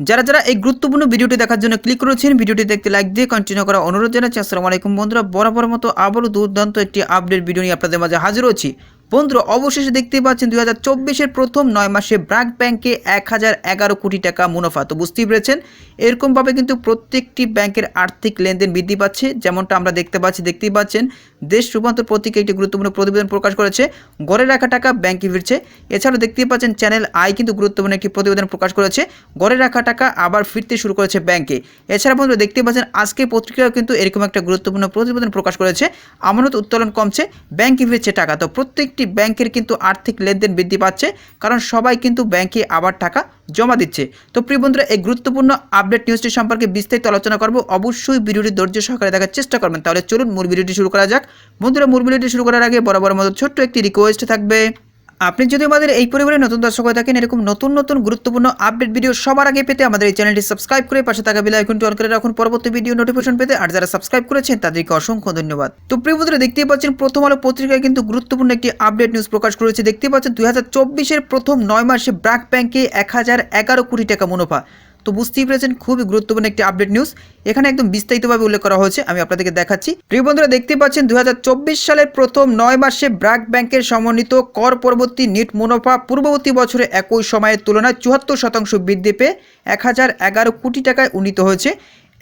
যারা যারা এই গুরুত্বপূর্ণ ভিডিওটি দেখার জন্য ক্লিক করেছেন, ভিডিওটি দেখতে লাইক দিয়ে কন্টিনিউ করা অনুরোধ জানাচ্ছি। আসসালামু আলাইকুম বন্ধুরা বরাবর মতো আবারও দুর্দান্ত একটি আপডেট ভিডিও নিয়ে আপনাদের মাঝে হাজির হচ্ছি। বন্ধুরা, অবশেষে দেখতেই পাচ্ছেন দুই হাজার চব্বিশের প্রথম নয় মাসে ব্র্যাক ব্যাংকে এক হাজার এগারো কোটি টাকা মুনাফা। তো বুঝতেই পেরেছেন, এরকমভাবে কিন্তু প্রত্যেকটি ব্যাংকের আর্থিক লেনদেন বৃদ্ধি পাচ্ছে, যেমনটা আমরা দেখতে পাচ্ছি। দেখতেই পাচ্ছেন, দেশ রূপান্তর পত্রিকা একটি গুরুত্বপূর্ণ প্রতিবেদন প্রকাশ করেছে, গড়ে রাখা টাকা ব্যাংকে ফিরছে। এছাড়াও দেখতেই পাচ্ছেন, চ্যানেল আই কিন্তু গুরুত্বপূর্ণ একটি প্রতিবেদন প্রকাশ করেছে, গড়ে রাখা টাকা আবার ফিরতে শুরু করেছে ব্যাংকে। এছাড়া বন্ধুরা, দেখতেই পাচ্ছেন আজকে পত্রিকাও কিন্তু এরকম একটা গুরুত্বপূর্ণ প্রতিবেদন প্রকাশ করেছে, আমানত উত্তোলন কমছে, ব্যাংকে ফিরছে টাকা। তো প্রত্যেকটি ব্যাংকের কিন্তু আর্থিক লেনদেন বৃদ্ধি পাচ্ছে, কারণ সবাই কিন্তু ব্যাংকে আবার টাকা জমা দিচ্ছে। তো প্রিয় বন্ধুরা, এই গুরুত্বপূর্ণ আপডেট নিউজটি সম্পর্কে বিস্তারিত আলোচনা করব। অবশ্যই ভিডিওটি ধৈর্য সহকারে দেখার চেষ্টা করবেন। তাহলে চলুন মূল ভিডিওটি শুরু করা যাক। বন্ধুরা, মূল ভিডিওটি শুরু করার আগে বরাবর মতো ছোট্ট একটি রিকোয়েস্ট থাকবে। আপনি যদি আমাদের এই পরিবারে নতুন দর্শক হয়ে থাকেন, এরকম নতুন নতুন গুরুত্বপূর্ণ আপডেট ভিডিও সবার আগে পেতে আমাদের এই চ্যানেলটি সাবস্ক্রাইব করে পাশে থাকা বেল আইকনটি অন করে রাখুন। পরবর্তী ভিডিও নোটিফিকেশন পেতে আর যারা সাবস্ক্রাইব করেছেন, তাদেরকে অসংখ্য ধন্যবাদ। তো প্রিয় বন্ধুরা, দেখতেই পাচ্ছেন প্রথম আলো পত্রিকায় কিন্তু গুরুত্বপূর্ণ একটি আপডেট নিউজ প্রকাশ করেছে। দেখতে পাচ্ছেন দুই প্রথম নয় মাসে ব্র্যাক ব্যাংকে এক হাজার এগারো কোটি টাকা মুনাফা। তো বুঝতেই পেরেছেন, খুবই গুরুত্বপূর্ণ একটি আপডেট নিউজ এখানে একদম বিস্তারিতভাবে উল্লেখ করা হয়েছে, আমি আপনাদেরকে দেখাচ্ছি। প্রিয় বন্ধুরা, দেখতে পাচ্ছেন দু হাজার চব্বিশ সালের প্রথম নয় মাসে ব্র্যাক ব্যাংকের সমন্বিত কর পরবর্তী নিট মুনাফা পূর্ববর্তী বছরে একই সময়ের তুলনায় চুয়াত্তর শতাংশ বৃদ্ধি পেয়ে এক হাজার এগারো কোটি টাকায় উন্নীত হয়েছে।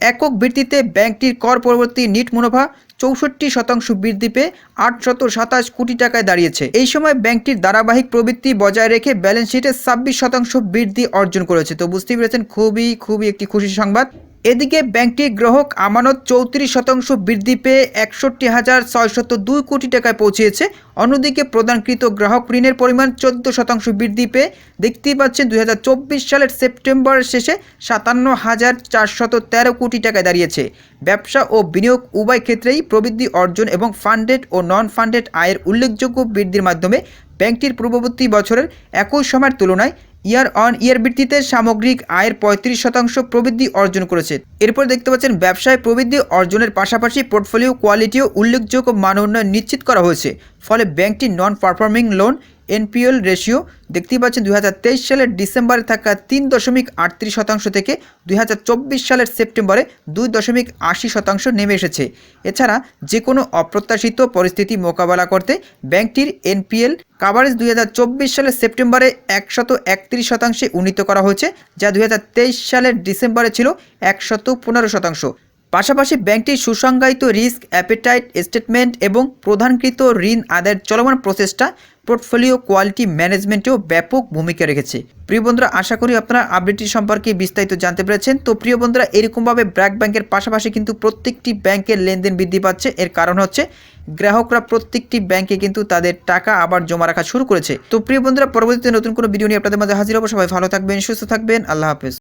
একক ভিত্তিতে ব্যাংকটির কর পরবর্তী নিট মুনাফা চৌষট্টি শতাংশ বৃদ্ধি পেয়ে আটশত সাতাশ কোটি টাকায় দাঁড়িয়েছে। এই সময় ব্যাংকটির ধারাবাহিক প্রবৃত্তি বজায় রেখে ব্যালেন্স শিটে ছাব্বিশ শতাংশ বৃদ্ধি অর্জন করেছে। তো বুঝতেই পেরেছেন, খুবই খুবই একটি খুশি সংবাদ। এদিকে ব্যাংকটির গ্রাহক আমানত চৌত্রিশ শতাংশ বৃদ্ধি পেয়ে একষট্টি হাজার ছয়শত দুই কোটি টাকায় পৌঁছেছে। অন্যদিকে প্রদানকৃত গ্রাহক ঋণের পরিমাণ চোদ্দ শতাংশ বৃদ্ধি পেয়ে দেখতেই পাচ্ছেন দু হাজার চব্বিশ সালের সেপ্টেম্বর শেষে সাতান্ন হাজার চারশত তেরো কোটি টাকায় দাঁড়িয়েছে। ব্যবসা ও বিনিয়োগ উভয় ক্ষেত্রেই প্রবৃদ্ধি অর্জন এবং ফান্ডেড ও নন ফান্ডেড আয়ের উল্লেখযোগ্য বৃদ্ধির মাধ্যমে ব্যাংকটির পূর্ববর্তী বছরের একই সময়ের তুলনায় ইয়ার অন ইয়ার ভিত্তিতে সামগ্রিক আয়ের পঁয়ত্রিশ শতাংশ প্রবৃদ্ধি অর্জন করেছে। এরপর দেখতে পাচ্ছেন ব্যবসায় প্রবৃদ্ধি অর্জনের পাশাপাশি পোর্টফোলিও কোয়ালিটিও উল্লেখযোগ্য মান উন্নয়ন নিশ্চিত করা হয়েছে। ফলে ব্যাংকটি non performing loan NPL ratio. দেখতেই পাচ্ছেন দুই হাজার তেইশ সালের ডিসেম্বরে থাকা তিন দশমিক আটত্রিশ শতাংশ থেকে দুই হাজার চব্বিশ সালের সেপ্টেম্বরে দুই দশমিক আশি শতাংশ নেমে এসেছে। এছাড়া যে কোনো অপ্রত্যাশিত পরিস্থিতি মোকাবেলা করতে ব্যাংকটির এনপিএল কাভারেজ দুই হাজার চব্বিশ সালের সেপ্টেম্বরে একশত একত্রিশ শতাংশে উন্নীত করা হয়েছে, যা দুই হাজার তেইশ সালের ডিসেম্বরে ছিল একশত পনেরো শতাংশ। পাশাপাশি ব্যাংকটির সুসংজ্ঞায়িত রিস্ক, অ্যাপেটাইট স্টেটমেন্ট এবং প্রধানকৃত ঋণ আদায়ের চলমান প্রচেষ্টা পোর্টফোলিও কোয়ালিটি ম্যানেজমেন্টেও ব্যাপক ভূমিকা রেখেছে। প্রিয় বন্ধুরা, আশা করি আপনারা আপডেটটি সম্পর্কে বিস্তারিত জানতে পেরেছেন। তো প্রিয় বন্ধুরা, এরকমভাবে ব্র্যাক ব্যাংকের পাশাপাশি কিন্তু প্রত্যেকটি ব্যাংকের লেনদেন বৃদ্ধি পাচ্ছে। এর কারণ হচ্ছে গ্রাহকরা প্রত্যেকটি ব্যাংকে কিন্তু তাদের টাকা আবার জমা রাখা শুরু করেছে। তো প্রিয় বন্ধুরা, পরবর্তীতে নতুন কোনো ভিডিও নিয়ে আপনাদের মাঝে হাজির হব। সবাই ভালো থাকবেন, সুস্থ থাকবেন। আল্লাহ হাফেজ।